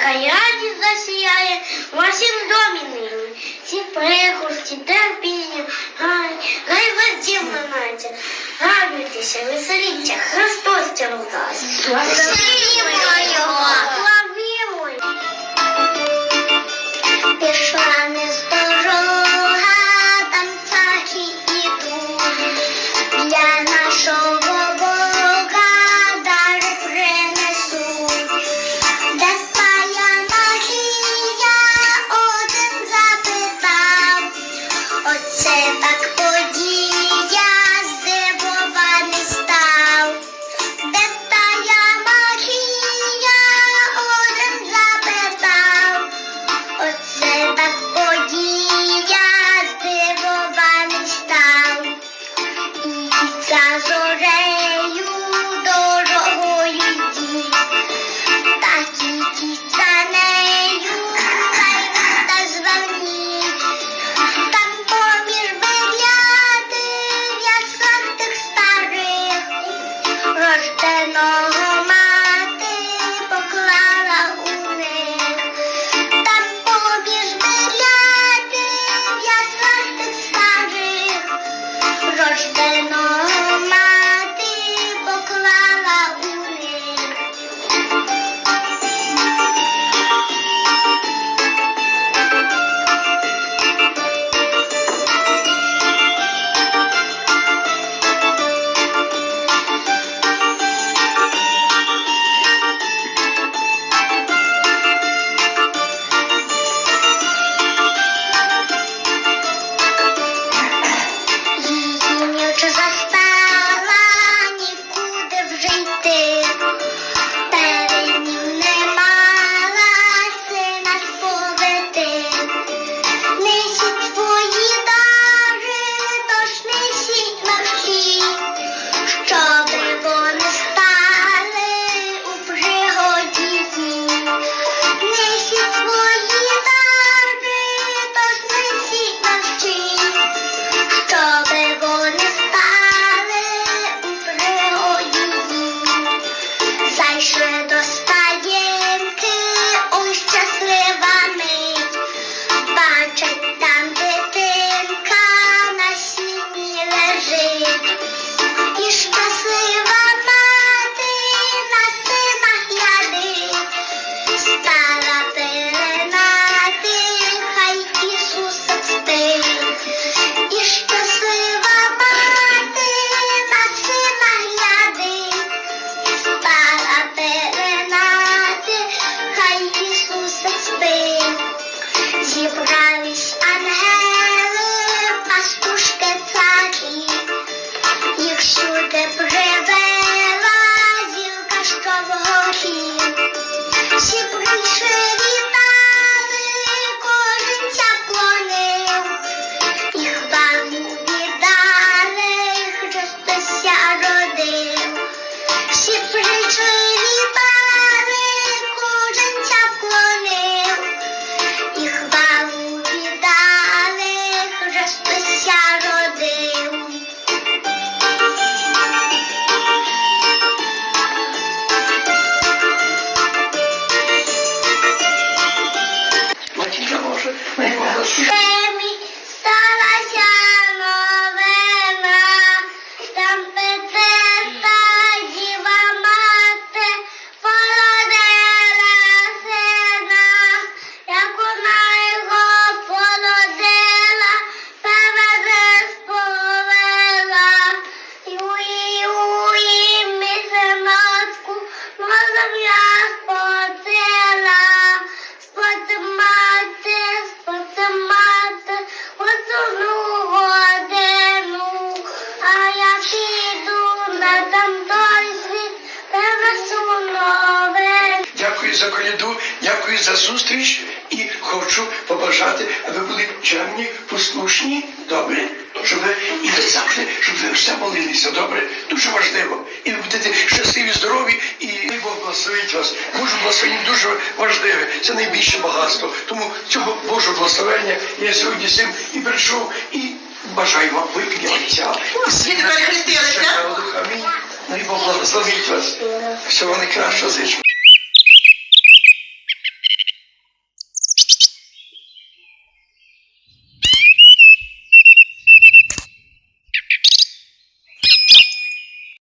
нехай радість засіяє вашим домі нині, всі прихості, терпіння, гай, хай вас дім минається, радуйтеся, веселіться, Христос тя роздався. sempre дякую за коляду, дякую за зустріч і хочу побажати, аби були чемні, послушні, добре, Щоб ви і ви завжди, щоб ви все молилися, добре, дуже важливо. І ви будете щасливі, здорові, і Бог благословить вас. Боже благословення дуже важливе. Це найбільше багатство. Тому цього Божого благословення я сьогодні всім і прийшов, і бажаю вам вип'я Ну І Бог благословить вас. Всього найкращого зичу.